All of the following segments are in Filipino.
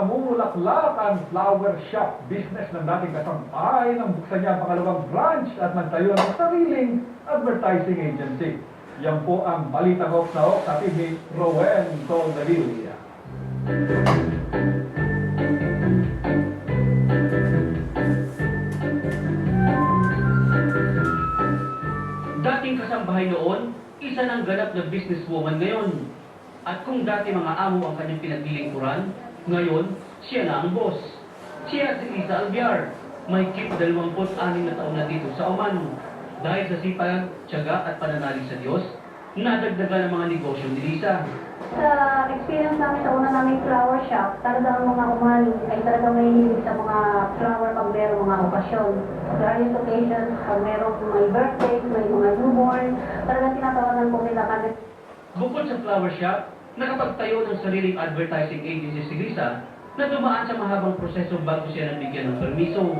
namumulaklakan flower shop business ng dating kasampay nang buksan niya ang pangalawang branch at nagtayo ng sariling advertising agency. Yan po ang balita ko na ho sa TV Rowen Soldevilla. Dating kasambahay noon, isa ng ganap na businesswoman ngayon. At kung dati mga amo ang kanyang pinaglilingkuran, ngayon, siya na ang boss. Siya si Lisa Albiar, may kip 26 na taon na dito sa Oman. Dahil sa sipag, tiyaga at pananalig sa Diyos, nadagdagan ang mga negosyo ni Lisa. Sa experience namin sa una namin flower shop, talagang mga umali ay talagang may hilig sa mga flower pag merong mga okasyon. Various occasions, pag merong may birthday, may mga newborn, talagang tinatawagan po nila kami. Bukod sa flower shop, nakapagtayo ng sariling advertising agency si Lisa na dumaan sa mahabang proseso bago siya nabigyan ng permiso.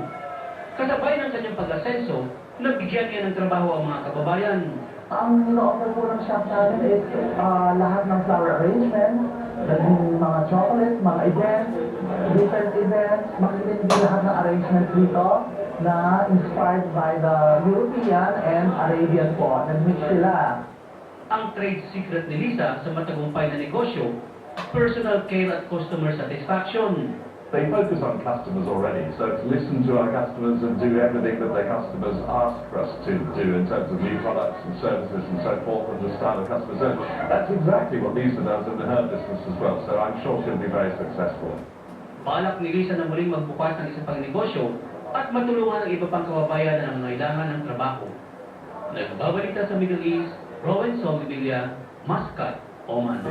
Kasabay ng kanyang pag-asenso, nabigyan niya ng trabaho ang mga kababayan. Ang ino-offer po ng shop namin is ah, lahat ng flower arrangement, naging mga chocolate, mga events, different events, makikita niyo lahat ng arrangements dito na inspired by the European and Arabian po. Nag-mix sila. Ang trade secret ni Lisa sa matagumpay na negosyo, personal care at customer satisfaction. They focus on customers already, so to listen to our customers and do everything that their customers ask for us to do in terms of new products and services and so forth and the style of customer service. That's exactly what Lisa does in her business as well, so I'm sure she'll be very successful. Balak ni Lisa na muling magbukas ng isang pang negosyo at matulungan ang iba pang kababayan na nangangailangan ng trabaho. Nagbabalita sa Middle East, province of Italia, Muscat, Oman.